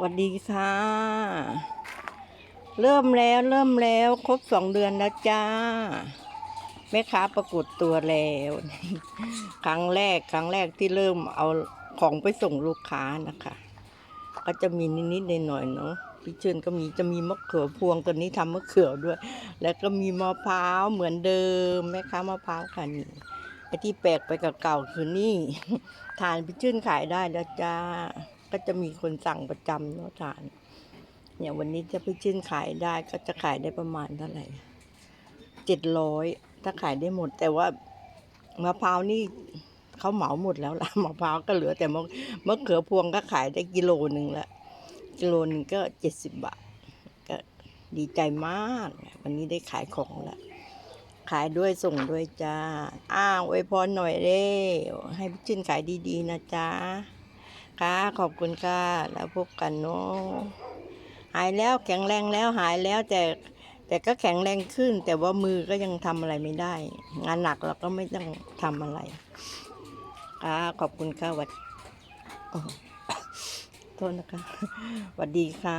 สวัสดีค่ะ เริ่มแล้วเริ่มแล้วครบสองเดือนแล้วจ้าแม่ค้าประกฏตัวแล้ว ครั้งแรกครั้งแรกที่เริ่มเอาของไปส่งลูกค้านะคะ ก็จะมีนิดๆหน่อยๆเนาะพี่เชิญก็มีจะมีมะเขือพวงตัวนี้ทำมะเขือด้วย แล้วก็มีมะพร้าวเหมือนเดิมแม่ค้ามะพร้าวค่ะนี่ไอที่แปลกไปกับเก่าคือนี่ทานพี่ชื่นขายได้แล้วจ้า ก็จะมีคนสั่งประจำเนาะทาน เนี่ยวันนี้จะพี่ชื่นขายได้ก็จะขายได้ประมาณเท่าไหร่เจ็ดร้อยถ้าขายได้หมด แต่ว่ามะพร้าวนี่เขาเหมาหมดแล้วล่ะมะพร้าวก็เหลือแต่มะมะเขือพวงก็ขายได้กิโลหนึ่งละกิโลหนึ่งก็เจ็ดสิบบาทก็ดีใจมาก วันนี้ได้ขายของล้วขายด้วยส่งด้วยจ้า อ้าวอวยพรหน่อยเด้ให้พี่ชื่นขายดีๆนะจ๊ะ ค่ะ ขอบคุณค่ะ แล้วพบกันเนาะหายแล้วแข็งแรงแล้วหายแล้วแต่แต่ก็แข็งแรงขึ้น แต่ว่ามือก็ยังทำอะไรไม่ได้ งานหนักเราก็ไม่ต้องทำอะไรค่ะขอบคุณค่ะวัดโทษนะคะสวัสดีค่ะ